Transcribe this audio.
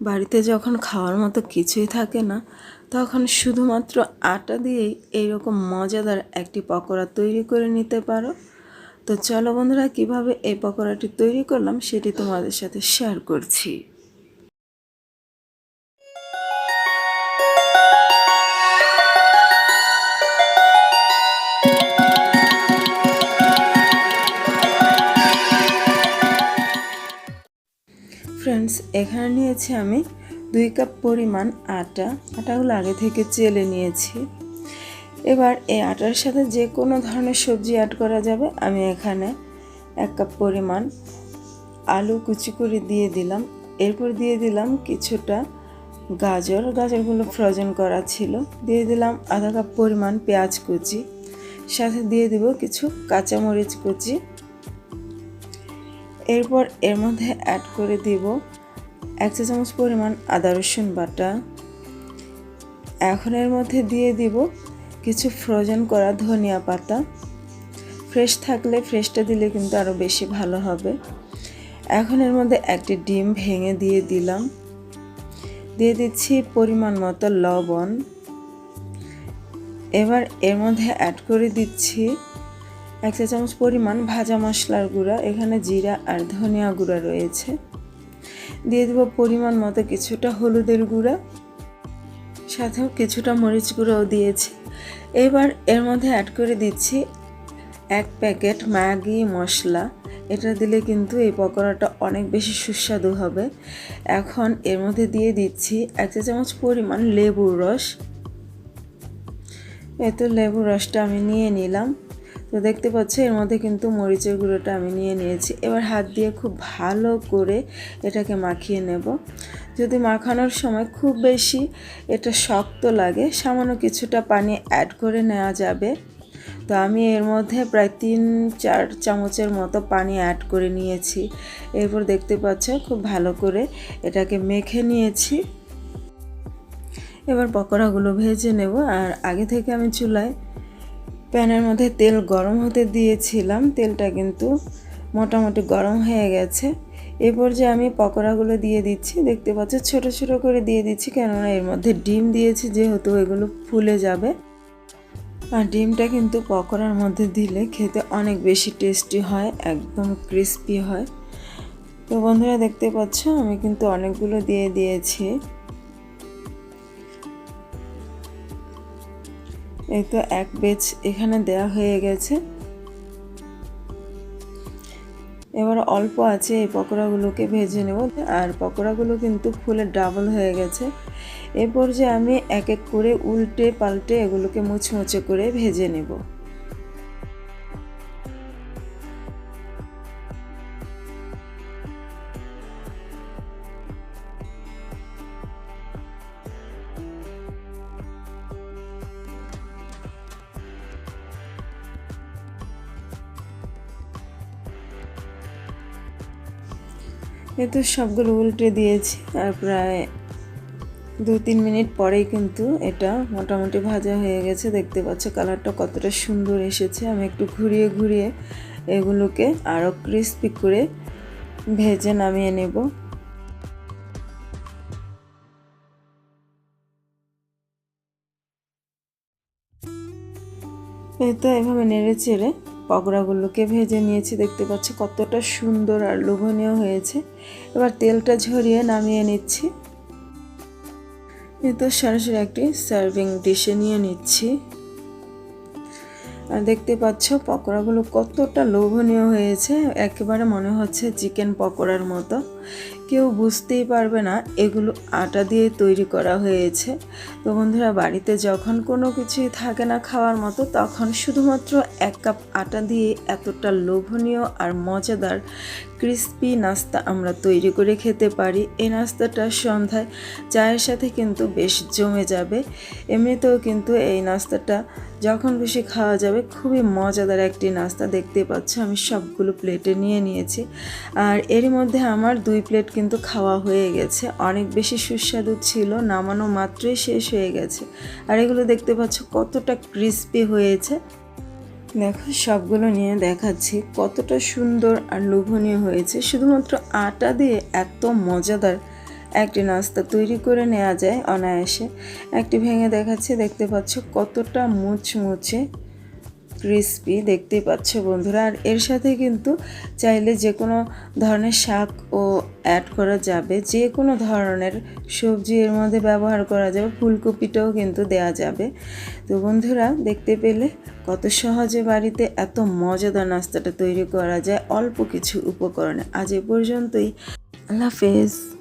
বাড়িতে যখন খাওয়ার মতো কিছুই থাকে না, তখন শুধুমাত্র আটা দিয়েই এইরকম মজাদার একটি পকোড়া তৈরি করে নিতে পারো। তো চলো বন্ধুরা, কীভাবে এই পকোড়াটি তৈরি করলাম সেটি তোমাদের সাথে শেয়ার করছি। এখানে নিয়েছি আমি দুই কাপ পরিমাণ আটা। আটাগুলো আগে থেকে চেলে নিয়েছি। এবার এই আটার সাথে যে কোনো ধরনের সবজি অ্যাড করা যাবে। আমি এখানে এক কাপ পরিমাণ আলু কুচি করে দিয়ে দিলাম। এরপর দিয়ে দিলাম কিছুটা গাজর। গাজরগুলো ফ্রোজেন করা ছিল। দিয়ে দিলাম আধা কাপ পরিমাণ পেঁয়াজ কুচি। সাথে দিয়ে দিব কিছু কাঁচামরিচ কুচি। এরপর এর মধ্যে অ্যাড করে দিব এক চা চামচ পরিমাণ আদা, রসুন বাটা। এখন এর মধ্যে দিয়ে দিব কিছু ফ্রোজেন করা ধনিয়া পাতা। ফ্রেশ থাকলে ফ্রেশটা দিলে কিন্তু আরও বেশি ভালো হবে। এখন এর মধ্যে একটি ডিম ভেঙে দিয়ে দিলাম। দিয়ে দিচ্ছি পরিমাণ মতো লবণ। এবার এর মধ্যে অ্যাড করে দিচ্ছি এক চা চামচ পরিমাণ ভাজা মশলার গুঁড়া। এখানে জিরা আর ধনিয়া গুঁড়া রয়েছে। দিয়ে দেবো পরিমাণ মতো কিছুটা হলুদের গুঁড়া, সাথেও কিছুটা মরিচ গুঁড়োও দিয়েছি। এবার এর মধ্যে অ্যাড করে দিচ্ছি এক প্যাকেট ম্যাগি মশলা। এটা দিলে কিন্তু এই পকোড়াটা অনেক বেশি সুস্বাদু হবে। এখন এর মধ্যে দিয়ে দিচ্ছি এক চা চামচ পরিমাণ লেবুর রস। এত লেবুর রসটা আমি নিয়ে নিলাম। তো দেখতে পাচ্ছ, এর মধ্যে কিন্তু মরিচের গুঁড়োটা আমি নিয়ে নিয়েছি। এবার হাত দিয়ে খুব ভালো করে এটাকে মাখিয়ে নেব। যদি মাখানোর সময় খুব বেশি এটা শক্ত লাগে, সামান্য কিছুটা পানি অ্যাড করে নেওয়া যাবে। তো আমি এর মধ্যে প্রায় তিন, চার চামচের মতো পানি অ্যাড করে নিয়েছি। এরপর দেখতে পাচ্ছ, খুব ভালো করে এটাকে মেখে নিয়েছি। এবার পকোড়াগুলো ভেজে নেব। আর আগে থেকে আমি চুলায় প্যানের মধ্যে তেল গরম হতে দিয়েছিলাম। তেলটা কিন্তু মোটামুটি গরম হয়ে গেছে। এ পর্যায়ে আমি পকোড়াগুলো দিয়ে দিচ্ছি। দেখতে পাচ্ছ, ছোট ছোট করে দিয়ে দিচ্ছি, কেননা এর মধ্যে ডিম দিয়েছি, যেহেতু এগুলো ফুলে যাবে। আর ডিমটা কিন্তু পকোড়ার মধ্যে দিলে খেতে অনেক বেশি টেস্টি হয়, একদম ক্রিস্পি হয়। তো বন্ধুরা, দেখতে পাচ্ছ, আমি কিন্তু অনেকগুলো দিয়ে দিয়েছি। এই তো এক পেজ এখানে দেয়া হয়ে গেছে। এবার অল্প আছে, এই পকোড়াগুলোকে ভেজে নেব। আর পকোড়াগুলো কিন্তু ফুলে ডাবল হয়ে গেছে। এরপর যে আমি এক এক করে উল্টে পাল্টে এগুলোকে মুচমুচে করে ভেজে নেব। এই তো সবগুলো উল্টে দিয়েছি আর প্রায় দু তিন মিনিট পরেই কিন্তু এটা মোটামুটি ভাজা হয়ে গেছে। দেখতে পাচ্ছ কালারটা কতটা সুন্দর এসেছে। আমি একটু ঘুরিয়ে ঘুরিয়ে এগুলোকে আরও ক্রিস্পি করে ভেজে নামিয়ে নেব। এই তো এভাবে নেড়ে চেড়ে পকোড়াগুলোকে ভেজে নিয়েছি, দেখতে পাচ্ছি কতটা সুন্দর আর লোভনীয় হয়েছে। এবার তেলটা ঝরিয়ে নামিয়ে নিচ্ছি। তো সরাসরি একটি সার্ভিং ডিশে নিয়ে নিচ্ছি। আর দেখতে পাচ্ছ পকোড়াগুলো কতটা লোভনীয় হয়েছে, একেবারে মনে হচ্ছে চিকেন পকোড়ার মতো। কেউ বুঝতেই পারবে না, এগুলো আটা দিয়ে তৈরি করা হয়েছে। তো বন্ধুরা, বাড়িতে যখন কোনো কিছুই থাকে না খাওয়ার মতো, তখন শুধুমাত্র এক কাপ আটা দিয়ে এতটা লোভনীয় আর মজাদার ক্রিস্পি নাস্তা আমরা তৈরি করে খেতে পারি। এই নাস্তাটা সন্ধ্যায় চায়ের সাথে কিন্তু বেশ জমে যাবে। এমনিতেও কিন্তু এই নাস্তাটা যখন খুশি খাওয়া যাবে, খুবই মজাদার একটি নাস্তা দেখতে পাচ্ছ। আমি সবগুলো প্লেটে নিয়ে নিয়েছি। আর এরই মধ্যে আমার দুই প্লেট কিন্তু খাওয়া হয়ে গেছে। অনেক বেশি সুস্বাদু ছিল, নামানো মাত্রই শেষ হয়ে গেছে। আর এগুলো দেখতে পাচ্ছ কতটা ক্রিস্পি হয়েছে। দেখো, সবগুলো নিয়ে দেখাচ্ছি কতটা সুন্দর আর লোভনীয় হয়েছে। শুধুমাত্র আটা দিয়ে এত মজাদার একটি নাস্তা তৈরি করে নেওয়া যায় অনায়াসে। একটি ভেঙে দেখাচ্ছে, দেখতে পাচ্ছ কতটা মুচমুচে। ক্রিসপি দেখতেই পাচ্ছ বন্ধুরা। আর এর সাথে কিন্তু চাইলে যে কোনো ধরনের শাক ও অ্যাড করা যাবে। যে কোনো ধরনের সবজি এর মধ্যে ব্যবহার করা যাবে। ফুলকপিটাও কিন্তু দেওয়া যাবে। তো বন্ধুরা, দেখতে পেলে কত সহজে বাড়িতে এত মজাদার নাস্তাটা তৈরি করা যায়। অল্প কিছু উপকরণে। আজ এ পর্যন্তই। আল্লাহ হাফেজ।